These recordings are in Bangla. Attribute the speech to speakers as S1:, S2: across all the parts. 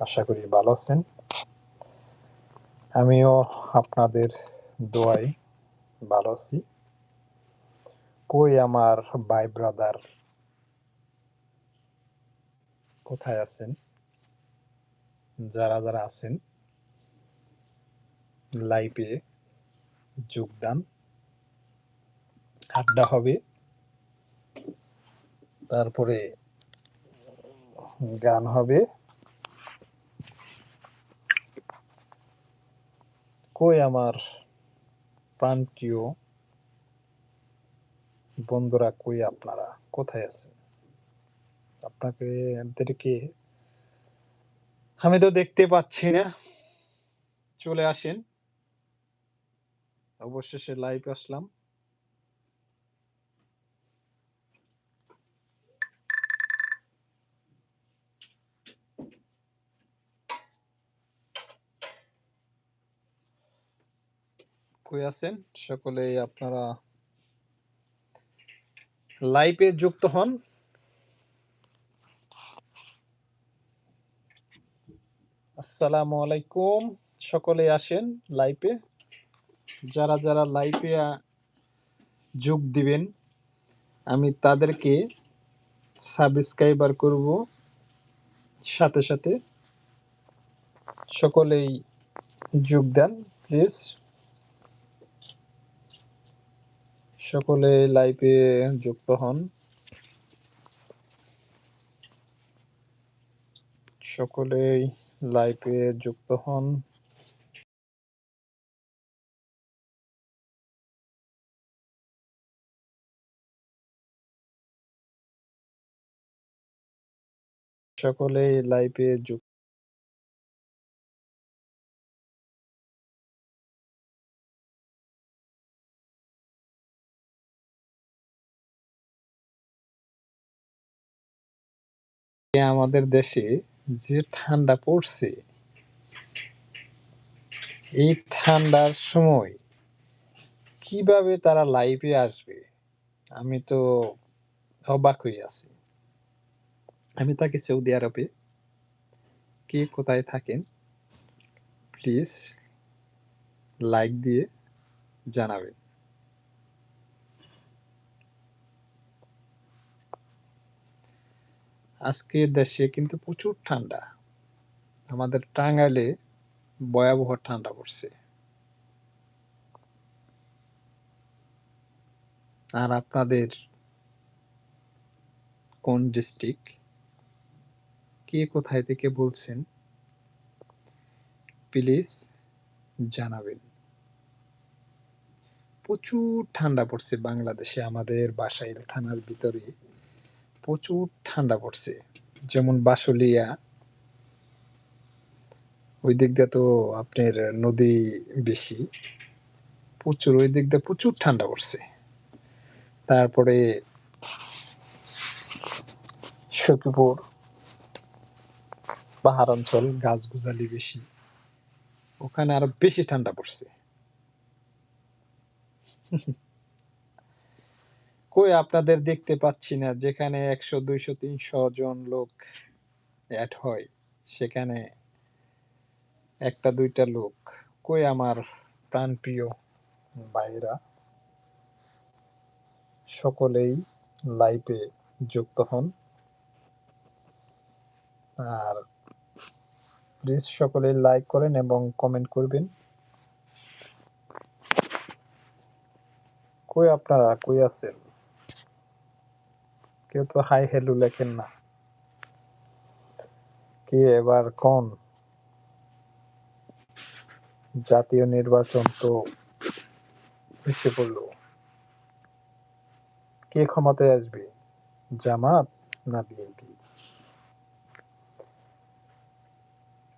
S1: আশা করি ভালো আছেন। আমিও আপনাদের দোয়াই ভালো আছি। কই আমার ভাই ব্রাদার কোথায় আছেন? যারা যারা আছেন লাইভে যোগদান, আড্ডা হবে। তারপরে গান হবে। কই আমার প্রাণপ্রিয় বন্ধুরা, কই আপনারা? কোথায় আছেন? আপনাকে এদেরকে আমি তো দেখতে পাচ্ছি না। চলে আসেন। অবশেষে লাইভ আসলাম। কই আছেন? সকলেই আপনারা লাইভে যুক্ত হন। আসসালামু আলাইকুম। সকলে আসেন লাইভে যারা যারা লাইভে যোগ দিবেন, আমি তাদেরকে সাবস্ক্রাইবার করব। সাথে সাথে সকলেই যোগ দেন প্লিজ সকলে লাইভে যুক্ত হন। সকলেই লাইভে যুক্ত হন। সকলেই লাইভে যুক্ত আমাদের দেশে যে ঠান্ডা পড়ছে, এই ঠান্ডার সময় কীভাবে তারা লাইভে আসবে, আমি তো অবাক হয়ে আছি। আমি থাকি সৌদি আরবে কে কোথায় থাকেন প্লিজ লাইক দিয়ে জানাবেন। আজকে দেশে কিন্তু প্রচুর ঠান্ডা। আমাদের টাঙ্গাইলে ভয়াবহ ঠান্ডা পড়ছে। আর আপনাদের কোন ডিস্ট্রিক্ট? কে কোথায় থেকে বলছেন? প্লিজ জানাবেন। প্রচুর ঠান্ডা পড়ছে বাংলাদেশে আমাদের বাসাইল থানার ভিতরে। প্রচুর ঠান্ডা পড়ছে। যেমন বাসলিয়া। ওই দিক দিয়ে তো আপনার নদী বেশি। প্রচুর, ওই দিক দিয়ে প্রচুর ঠান্ডা পড়ছে। তারপরে সখীপুর, পাহাড় অঞ্চল গাছ গুজালি বেশি। ওখানে আরও বেশি ঠান্ডা পড়ছে। কই আপনাদের দেখতে পাচ্ছি না, যেখানে একশো, দুইশো, তিনশো জন লোক অ্যাড হয়, সেখানে একটা, দুইটা লোক। কই আমার প্রাণপ্রিয় ভাইরা সকলেই লাইভে যুক্ত হন। আর প্লিজ সকলেই লাইক করেন এবং কমেন্ট করবেন। কই আপনারা? কই আছেন? কেউ তো হাই হ্যালো লেখেন না। কি এবার কোন? জাতীয় নির্বাচন তো এসে পড়ল। কে ক্ষমতায় আসবে? জামাত না বিএনপি?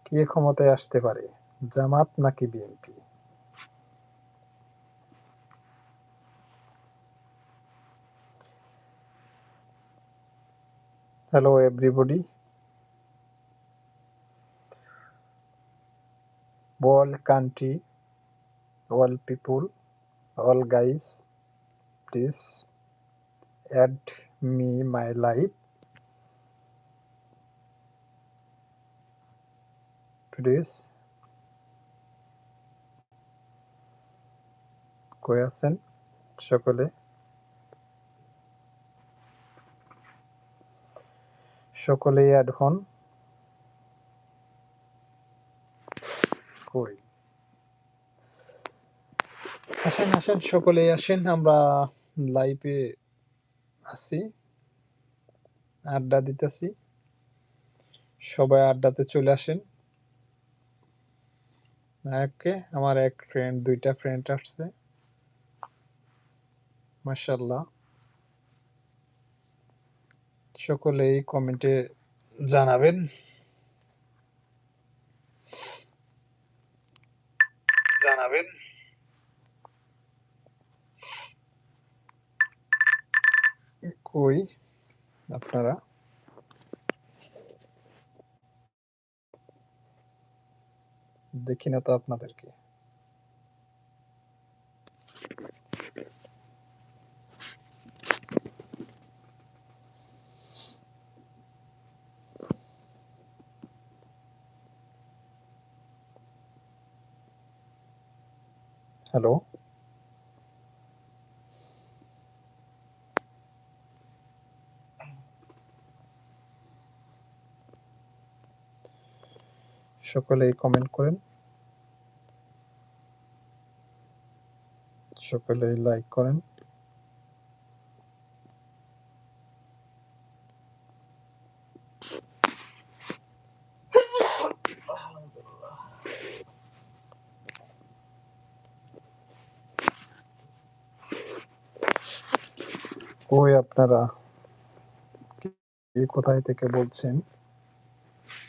S1: কে ক্ষমতায় আসতে পারে? জামাত নাকি BNP? hello everybody all country all people all guys please add me my life please কই আছেন সকলে সকলেই অ্যাড হন। কই? আসেন আসেন, সকলেই আসেন, আমরা লাইভে আছি, আড্ডা দিতেছি। সবাই আড্ডাতে চলে আসেন। ওকে আমার এক ফ্রেন্ড দুইটা ফ্রেন্ড আসছে। মাশাল্লাহ সকলেই কমেন্টে জানাবেন। জানাবেন। কই আপনারা? দেখি না তো আপনাদেরকে। হ্যালো। সকলেই কমেন্ট করেন। সকলেই লাইক করেন। কই আপনারা? কোথায় থেকে বলছেন?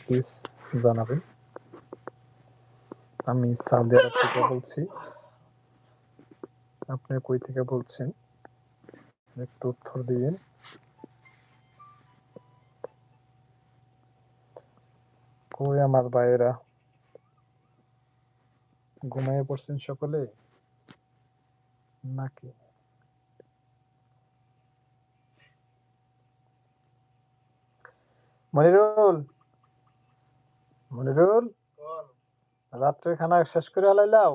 S1: প্লিজ জানাবেন। আমি সাউদি আরব থেকে বলছি। আপনি কই থেকে বলছেন? একটু উত্তর দিবেন। কই আমার ভাইয়েরা? ঘুমিয়ে পড়ছেন সকলে? নাকি? মনিরুল? মনিরুল? রাত্রে খানা শেষ করে হালাইলাও?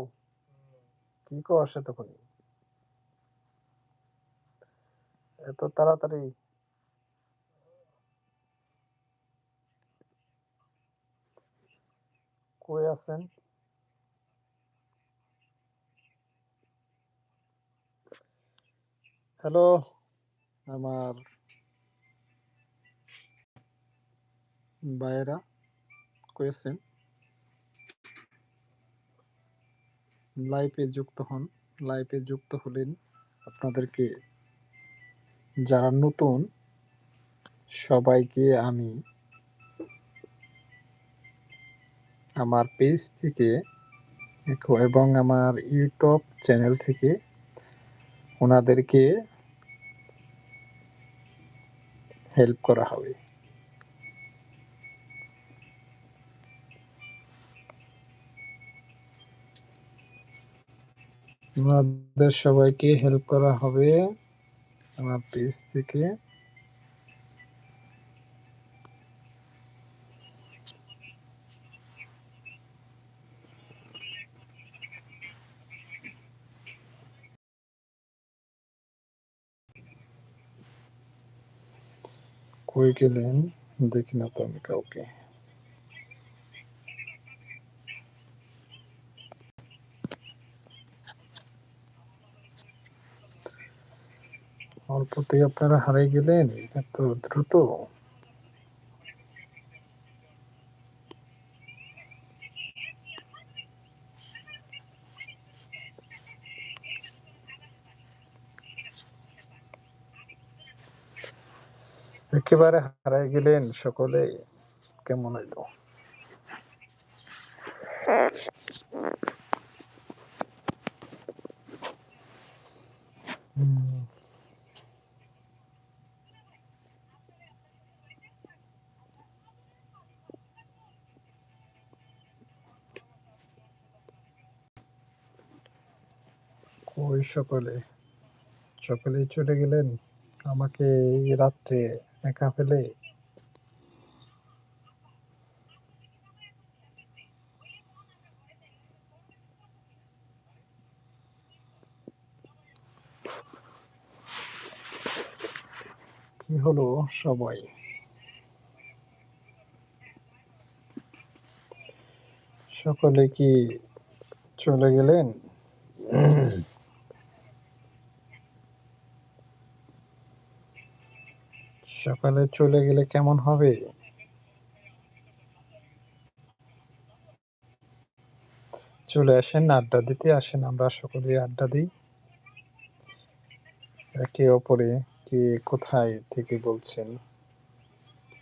S1: কি কস এতক্ষণ? এত তাড়াতাড়ি। কই আছেন? হ্যালো আমার ভাইয়েরা কই আছেন লাইভে যুক্ত হন। লাইভে যুক্ত হলেন আপনাদেরকে যারা নতুন, সবাইকে আমি আমার পেজ থেকে এবং আমার ইউটিউব চ্যানেল থেকে ওনাদেরকে হেল্প করা হবে। ওনাদের সবাইকে হেল্প করা হবে আমার পেজ থেকে। কই গেলেন? দেখি না তো আমি কাউকে। অল্পতেই আপনারা হারিয়ে গেলেন এত দ্রুত। একেবারে হারাই গেলেন সকলে কেমন হইল? সকলে, সকলেই চলে গেলেন আমাকে এই রাত্রে একা ফেলে। কি হলো সবাই? সকলে কি চলে গেলেন? সকালে চলে গেলে কেমন হবে? চলে আসেন, আড্ডা দিতে আসেন, আমরা সকলে আড্ডা দিই। একে অপরে কে কোথায় থেকে বলছেন?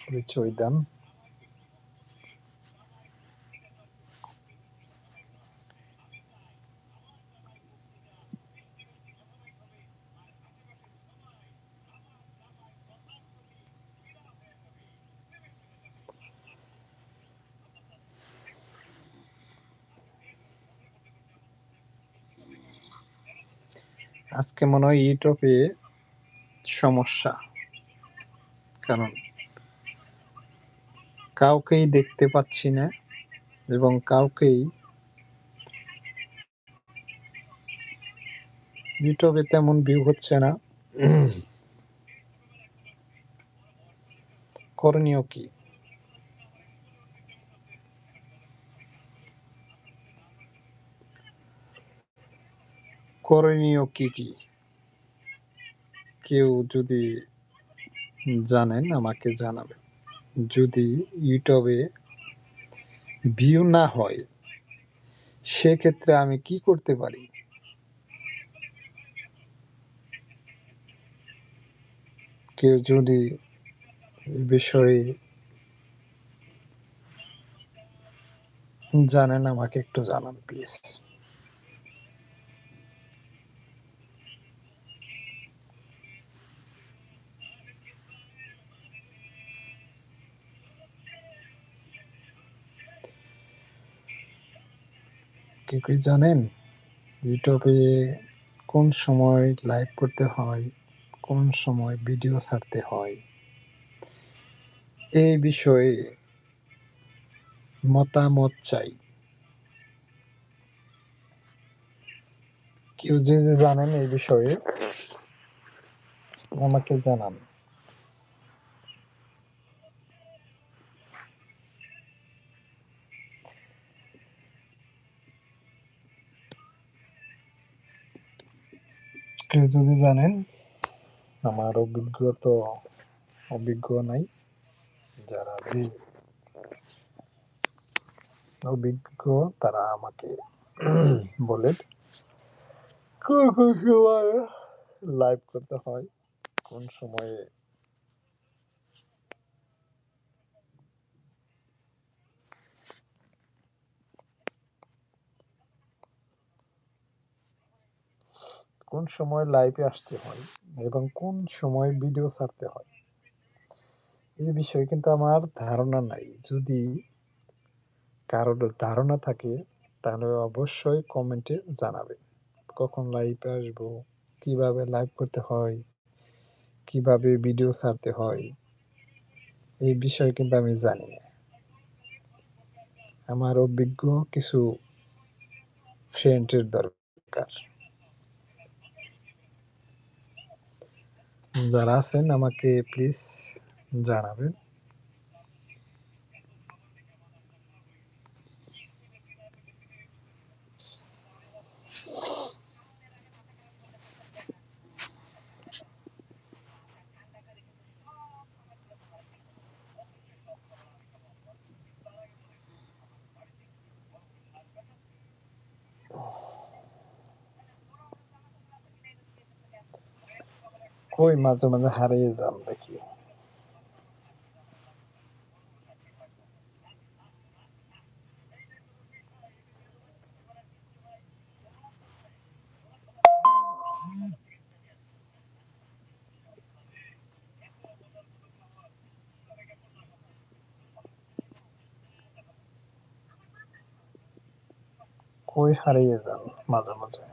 S1: পরিচয় দেন। আজকে মনে হয় ইউটিউবে সমস্যা। কারণ কাউকেই দেখতে পাচ্ছি না এবং কাউকেই ইউটিউবে তেমন ভিউ হচ্ছে না। করণীয় কি? করণীয় কি কি? কেউ যদি জানেন আমাকে জানাবেন। যদি ইউটিউবে ভিউ না হয়, সেক্ষেত্রে আমি কি করতে পারি? কেউ যদি বিষয়ে জানেন, আমাকে একটু জানান, প্লিজ। কেউ কি জানেন? ইউটিউবে কোন সময় লাইভ করতে হয়, কোন সময় ভিডিও ছাড়তে হয়? এই বিষয়ে মতামত চাই। কেউ যদি জানেন এই বিষয়ে, আমাকে জানান। কেউ যদি জানেন, আমার অভিজ্ঞ তো অভিজ্ঞ নাই। যারা যে অভিজ্ঞ, তারা আমাকে বলে কোন কোন সময় লাইভ করতে হয়, কোন সময়ে কোন সময় লাইভে আসতে হয় এবং কোন সময় ভিডিও ছাড়তে হয়। এই বিষয়ে কিন্তু আমার ধারণা নাই। যদি কারোর ধারণা থাকে, তাহলে অবশ্যই কমেন্টে জানাবে কখন লাইভে আসব, কীভাবে লাইভ করতে হয়, কীভাবে ভিডিও ছাড়তে হয়, এই বিষয়ে কিন্তু আমি জানি না। আমার অভিজ্ঞ কিছু ফ্রেন্ডের দরকার। যারা আছেন আমাকে প্লিজ জানাবেন। কই মাঝে মাঝে হারিয়ে যান দেখি। কই হারিয়ে যান মাঝে মাঝে?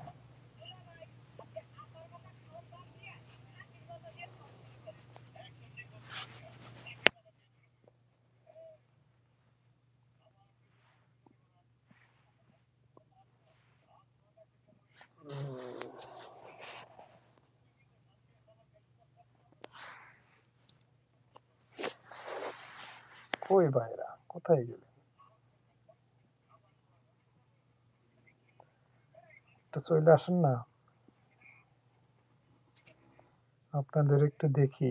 S1: কই ভাইরা? কোথায় গেলে একটা চলে আসেন না। আপনাদের একটু দেখি।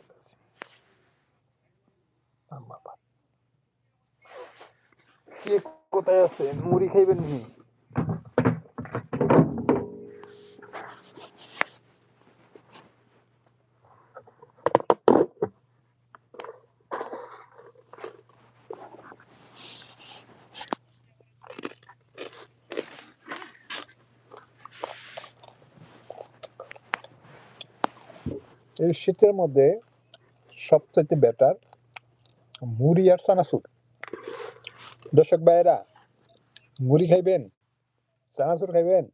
S1: কে কোথায় আছেন মুড়ি খাইবেন নি এই শীতের মধ্যে সবচাইতে বেটার মুড়ি আর চানাচুর। দর্শক ভাইয়েরা, মুড়ি খাইবেন, চানাচুর খাইবেন?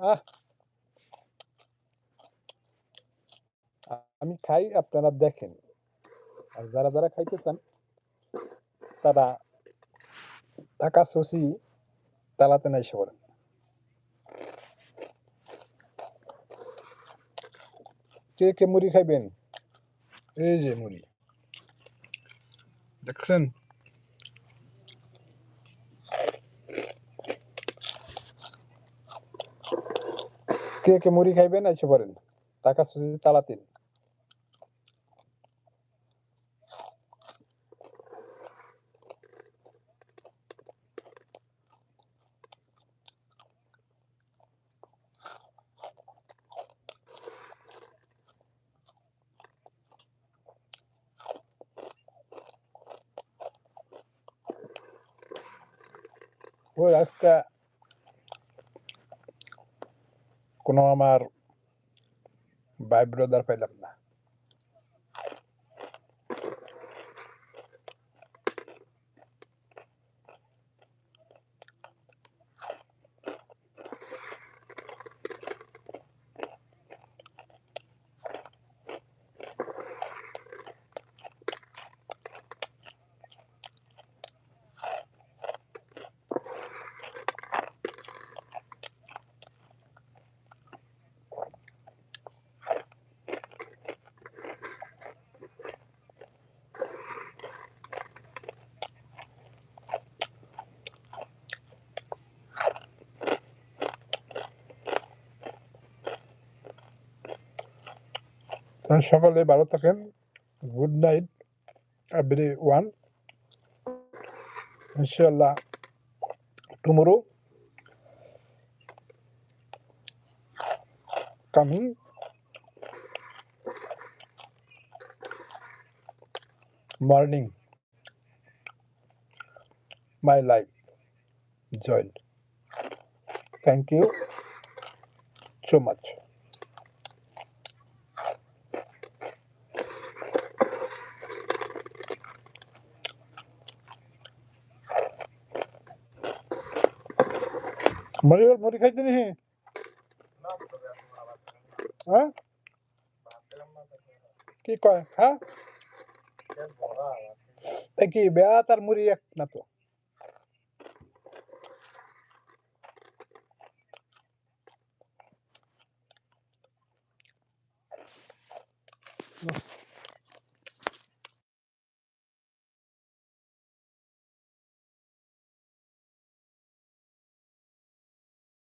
S1: আহ! আমি খাই, আপনারা দেখেন। আর যারা যারা খাইতে চান তারা ঢাকা সসি তালাতে নাই এসে পড়েন। কে কে মুড়ি খাইবেন? এই যে মুড়ি দেখছেন কে কে মুড়ি খাইবেন এসে পড়েন টাকা সুজি তালা তিন ওই আজকে কোনো আমার ভাই ব্রাদার পাইলাম না তাহলে আপনার সকলে ভালো থাকেন। গুড নাইট এভরি ওয়ান ইনশাল্লাহ tomorrow coming morning my life joint thank you so much মুড়ি মুড়ি খাইতে নি হ্যাঁ কি কয় হ্যাঁ এ কি বেয়া তার মুড়ি এক না তো